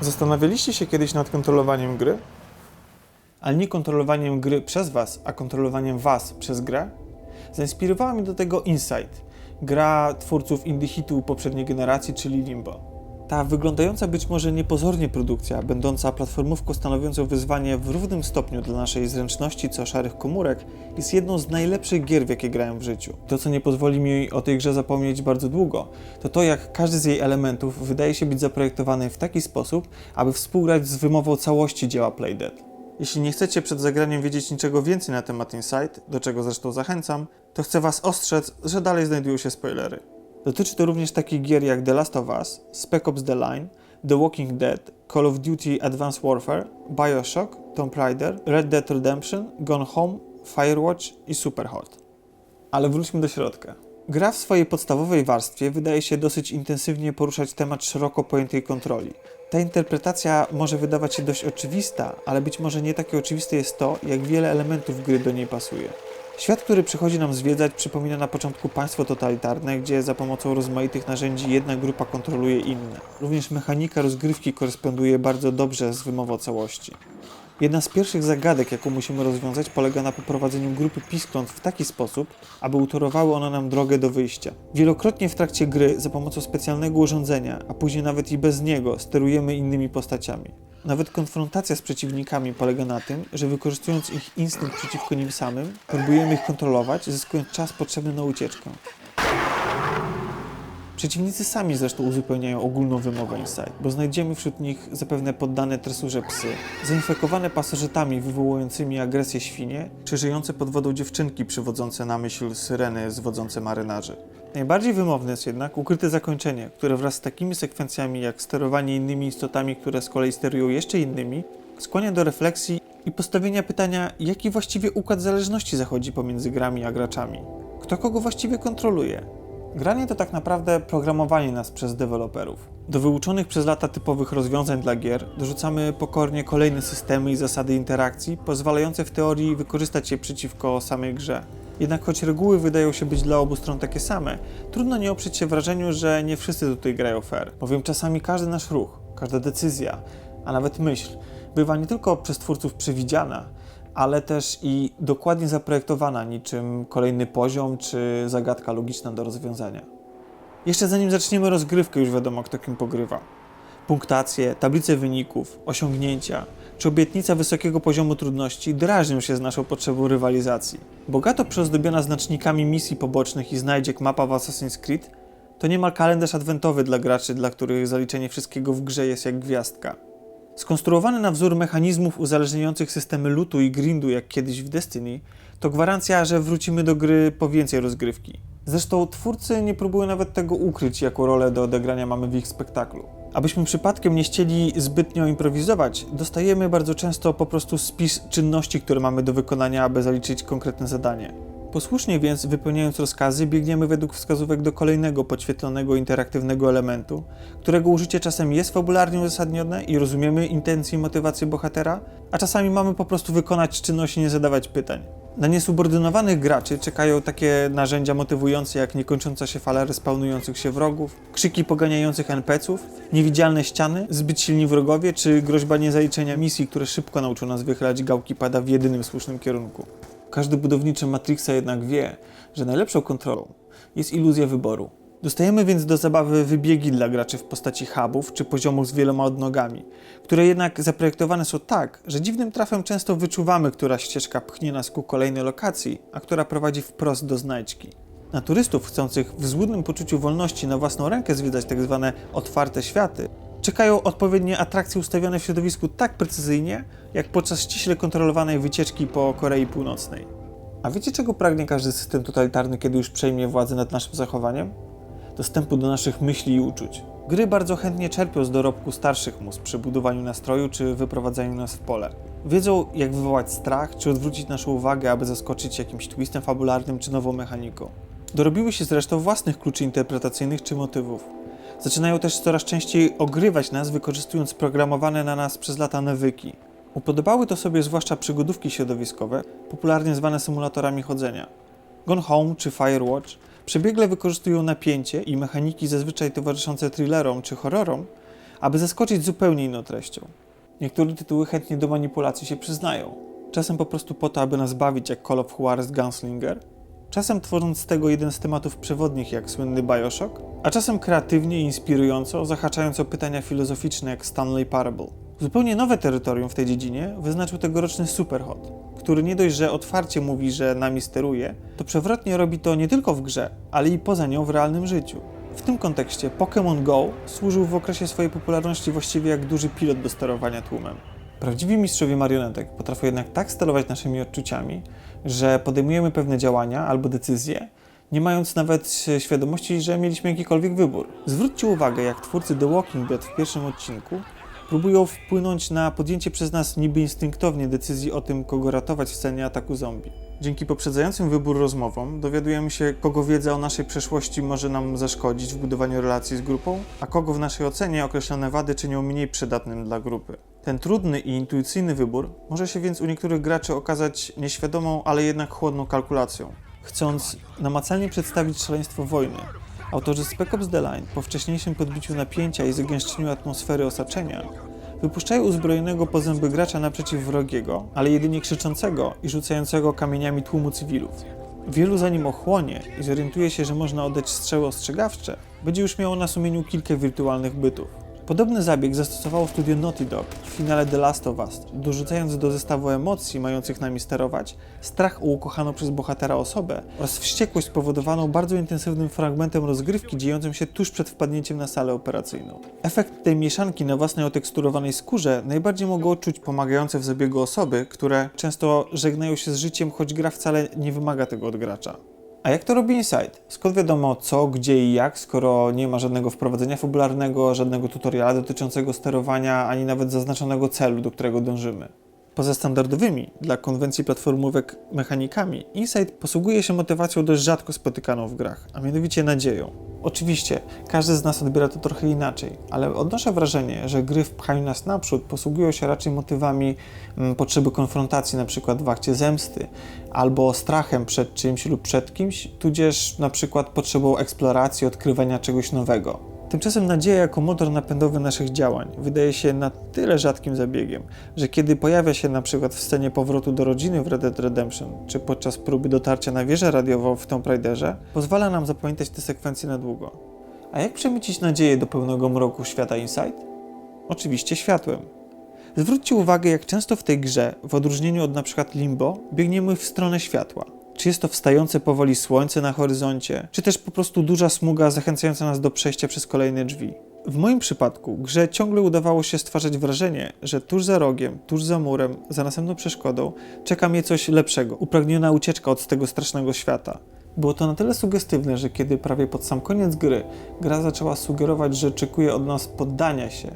Zastanawialiście się kiedyś nad kontrolowaniem gry? Ale nie kontrolowaniem gry przez Was, a kontrolowaniem Was przez grę? Zainspirowała mnie do tego Insight, gra twórców indie hitu poprzedniej generacji, czyli Limbo. Ta wyglądająca być może niepozornie produkcja, będąca platformówką stanowiącą wyzwanie w równym stopniu dla naszej zręczności co szarych komórek, jest jedną z najlepszych gier, w jakie grałem w życiu. To, co nie pozwoli mi o tej grze zapomnieć bardzo długo, to to, jak każdy z jej elementów wydaje się być zaprojektowany w taki sposób, aby współgrać z wymową całości dzieła Playdead. Jeśli nie chcecie przed zagraniem wiedzieć niczego więcej na temat Insight, do czego zresztą zachęcam, to chcę Was ostrzec, że dalej znajdują się spoilery. Dotyczy to również takich gier jak The Last of Us, Spec Ops The Line, The Walking Dead, Call of Duty Advanced Warfare, Bioshock, Tomb Raider, Red Dead Redemption, Gone Home, Firewatch i Superhot. Ale wróćmy do środka. Gra w swojej podstawowej warstwie wydaje się dosyć intensywnie poruszać temat szeroko pojętej kontroli. Ta interpretacja może wydawać się dość oczywista, ale być może nie takie oczywiste jest to, jak wiele elementów gry do niej pasuje. Świat, który przychodzi nam zwiedzać, przypomina na początku państwo totalitarne, gdzie za pomocą rozmaitych narzędzi jedna grupa kontroluje inne. Również mechanika rozgrywki koresponduje bardzo dobrze z wymową całości. Jedna z pierwszych zagadek, jaką musimy rozwiązać, polega na poprowadzeniu grupy piskląt w taki sposób, aby utorowały one nam drogę do wyjścia. Wielokrotnie w trakcie gry za pomocą specjalnego urządzenia, a później nawet i bez niego, sterujemy innymi postaciami. Nawet konfrontacja z przeciwnikami polega na tym, że wykorzystując ich instynkt przeciwko nim samym, próbujemy ich kontrolować, zyskując czas potrzebny na ucieczkę. Przeciwnicy sami zresztą uzupełniają ogólną wymowę Insight, bo znajdziemy wśród nich zapewne poddane tresurze psy, zainfekowane pasożytami wywołującymi agresję świnie, czy żyjące pod wodą dziewczynki przywodzące na myśl syreny zwodzące marynarzy. Najbardziej wymowne jest jednak ukryte zakończenie, które wraz z takimi sekwencjami jak sterowanie innymi istotami, które z kolei sterują jeszcze innymi, skłania do refleksji i postawienia pytania, jaki właściwie układ zależności zachodzi pomiędzy grami a graczami. Kto kogo właściwie kontroluje? Granie to tak naprawdę programowanie nas przez deweloperów. Do wyuczonych przez lata typowych rozwiązań dla gier dorzucamy pokornie kolejne systemy i zasady interakcji, pozwalające w teorii wykorzystać je przeciwko samej grze. Jednak choć reguły wydają się być dla obu stron takie same, trudno nie oprzeć się wrażeniu, że nie wszyscy tutaj grają fair, bowiem czasami każdy nasz ruch, każda decyzja, a nawet myśl bywa nie tylko przez twórców przewidziana, ale też i dokładnie zaprojektowana niczym kolejny poziom czy zagadka logiczna do rozwiązania. Jeszcze zanim zaczniemy rozgrywkę, już wiadomo kto kim pogrywa. Punktacje, tablice wyników, osiągnięcia czy obietnica wysokiego poziomu trudności drażnią się z naszą potrzebą rywalizacji. Bogato przyozdobiona znacznikami misji pobocznych i znajdziek mapa w Assassin's Creed to niemal kalendarz adwentowy dla graczy, dla których zaliczenie wszystkiego w grze jest jak gwiazdka. Skonstruowany na wzór mechanizmów uzależniających systemy lootu i grindu jak kiedyś w Destiny, to gwarancja, że wrócimy do gry po więcej rozgrywki. Zresztą twórcy nie próbują nawet tego ukryć, jaką rolę do odegrania mamy w ich spektaklu. Abyśmy przypadkiem nie chcieli zbytnio improwizować, dostajemy bardzo często po prostu spis czynności, które mamy do wykonania, aby zaliczyć konkretne zadanie. Posłusznie więc, wypełniając rozkazy, biegniemy według wskazówek do kolejnego podświetlonego interaktywnego elementu, którego użycie czasem jest fabularnie uzasadnione i rozumiemy intencje i motywacje bohatera, a czasami mamy po prostu wykonać czynność i nie zadawać pytań. Na niesubordynowanych graczy czekają takie narzędzia motywujące jak niekończąca się fala respawnujących się wrogów, krzyki poganiających NPC-ów, niewidzialne ściany, zbyt silni wrogowie czy groźba niezaliczenia misji, które szybko nauczą nas wychylać gałki pada w jedynym słusznym kierunku. Każdy budowniczy Matrixa jednak wie, że najlepszą kontrolą jest iluzja wyboru. Dostajemy więc do zabawy wybiegi dla graczy w postaci hubów czy poziomów z wieloma odnogami, które jednak zaprojektowane są tak, że dziwnym trafem często wyczuwamy, która ścieżka pchnie nas ku kolejnej lokacji, a która prowadzi wprost do znajdźki. Na turystów chcących w złudnym poczuciu wolności na własną rękę zwiedzać tak zwane otwarte światy, czekają odpowiednie atrakcje ustawione w środowisku tak precyzyjnie, jak podczas ściśle kontrolowanej wycieczki po Korei Północnej. A wiecie czego pragnie każdy system totalitarny, kiedy już przejmie władzę nad naszym zachowaniem? Dostępu do naszych myśli i uczuć. Gry bardzo chętnie czerpią z dorobku starszych mus przy budowaniu nastroju czy wyprowadzaniu nas w pole. Wiedzą, jak wywołać strach, czy odwrócić naszą uwagę, aby zaskoczyć jakimś twistem fabularnym czy nową mechaniką. Dorobiły się zresztą własnych kluczy interpretacyjnych czy motywów. Zaczynają też coraz częściej ogrywać nas, wykorzystując programowane na nas przez lata nawyki. Upodobały to sobie zwłaszcza przygodówki środowiskowe, popularnie zwane symulatorami chodzenia. Gone Home czy Firewatch przebiegle wykorzystują napięcie i mechaniki zazwyczaj towarzyszące thrillerom czy horrorom, aby zaskoczyć zupełnie inną treścią. Niektóre tytuły chętnie do manipulacji się przyznają. Czasem po prostu po to, aby nas bawić jak Call of Juarez Gunslinger, czasem tworząc z tego jeden z tematów przewodnich jak słynny Bioshock, a czasem kreatywnie i inspirująco, zahaczając o pytania filozoficzne jak Stanley Parable. Zupełnie nowe terytorium w tej dziedzinie wyznaczył tegoroczny Superhot, który nie dość, że otwarcie mówi, że nami steruje, to przewrotnie robi to nie tylko w grze, ale i poza nią w realnym życiu. W tym kontekście Pokémon Go służył w okresie swojej popularności właściwie jak duży pilot do sterowania tłumem. Prawdziwi mistrzowie marionetek potrafią jednak tak sterować naszymi odczuciami, że podejmujemy pewne działania albo decyzje, nie mając nawet świadomości, że mieliśmy jakikolwiek wybór. Zwróćcie uwagę, jak twórcy The Walking Dead w pierwszym odcinku próbują wpłynąć na podjęcie przez nas niby instynktownie decyzji o tym, kogo ratować w scenie ataku zombie. Dzięki poprzedzającym wybór rozmowom dowiadujemy się, kogo wiedza o naszej przeszłości może nam zaszkodzić w budowaniu relacji z grupą, a kogo w naszej ocenie określone wady czynią mniej przydatnym dla grupy. Ten trudny i intuicyjny wybór może się więc u niektórych graczy okazać nieświadomą, ale jednak chłodną kalkulacją. Chcąc namacalnie przedstawić szaleństwo wojny, autorzy Spec Ops The Line po wcześniejszym podbiciu napięcia i zagęszczeniu atmosfery osaczenia wypuszczają uzbrojonego po zęby gracza naprzeciw wrogiego, ale jedynie krzyczącego i rzucającego kamieniami tłumu cywilów. Wielu zanim ochłonie i zorientuje się, że można oddać strzały ostrzegawcze, będzie już miało na sumieniu kilka wirtualnych bytów. Podobny zabieg zastosowało studio Naughty Dog w finale The Last of Us, dorzucając do zestawu emocji mających nami sterować strach o ukochaną przez bohatera osobę oraz wściekłość spowodowaną bardzo intensywnym fragmentem rozgrywki dziejącym się tuż przed wpadnięciem na salę operacyjną. Efekt tej mieszanki na własnej oteksturowanej skórze najbardziej mogą odczuć pomagające w zabiegu osoby, które często żegnają się z życiem, choć gra wcale nie wymaga tego od gracza. A jak to robi Inside? Skąd wiadomo co, gdzie i jak, skoro nie ma żadnego wprowadzenia fabularnego, żadnego tutoriala dotyczącego sterowania, ani nawet zaznaczonego celu, do którego dążymy? Poza standardowymi dla konwencji platformówek mechanikami, Inside posługuje się motywacją dość rzadko spotykaną w grach, a mianowicie nadzieją. Oczywiście, każdy z nas odbiera to trochę inaczej, ale odnoszę wrażenie, że gry w pchaniu nas naprzód posługują się raczej motywami mm, potrzeby konfrontacji, na przykład w akcie zemsty, albo strachem przed czymś lub przed kimś, tudzież na przykład potrzebą eksploracji, odkrywania czegoś nowego. Tymczasem nadzieja jako motor napędowy naszych działań wydaje się na tyle rzadkim zabiegiem, że kiedy pojawia się na przykład w scenie powrotu do rodziny w Red Dead Redemption, czy podczas próby dotarcia na wieżę radiową w Tomb Raiderze, pozwala nam zapamiętać te sekwencje na długo. A jak przemycić nadzieję do pełnego mroku świata Inside? Oczywiście światłem. Zwróćcie uwagę, jak często w tej grze, w odróżnieniu od np. Limbo, biegniemy w stronę światła. Czy jest to wstające powoli słońce na horyzoncie, czy też po prostu duża smuga zachęcająca nas do przejścia przez kolejne drzwi. W moim przypadku grze ciągle udawało się stwarzać wrażenie, że tuż za rogiem, tuż za murem, za następną przeszkodą czeka mnie coś lepszego, upragniona ucieczka od tego strasznego świata. Było to na tyle sugestywne, że kiedy prawie pod sam koniec gry gra zaczęła sugerować, że oczekuje od nas poddania się,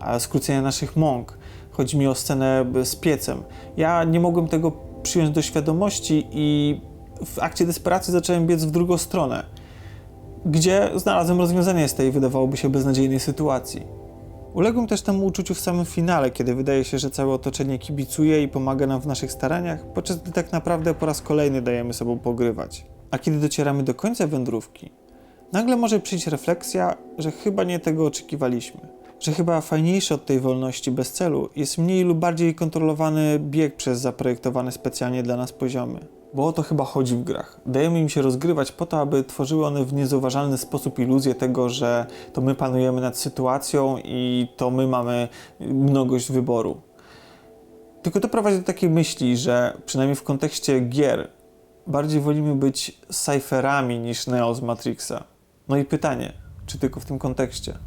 a skrócenia naszych mąk, chodzi mi o scenę z piecem, ja nie mogłem tego przyjąć do świadomości i w akcie desperacji zacząłem biec w drugą stronę, gdzie znalazłem rozwiązanie z tej, wydawałoby się, beznadziejnej sytuacji. Uległem też temu uczuciu w samym finale, kiedy wydaje się, że całe otoczenie kibicuje i pomaga nam w naszych staraniach, podczas gdy tak naprawdę po raz kolejny dajemy sobą pogrywać. A kiedy docieramy do końca wędrówki, nagle może przyjść refleksja, że chyba nie tego oczekiwaliśmy. Że chyba fajniejsze od tej wolności bez celu jest mniej lub bardziej kontrolowany bieg przez zaprojektowane specjalnie dla nas poziomy. Bo o to chyba chodzi w grach. Dajemy im się rozgrywać po to, aby tworzyły one w niezauważalny sposób iluzję tego, że to my panujemy nad sytuacją i to my mamy mnogość wyboru. Tylko to prowadzi do takiej myśli, że przynajmniej w kontekście gier bardziej wolimy być cyferami niż Neo z Matrixa. No i pytanie, czy tylko w tym kontekście?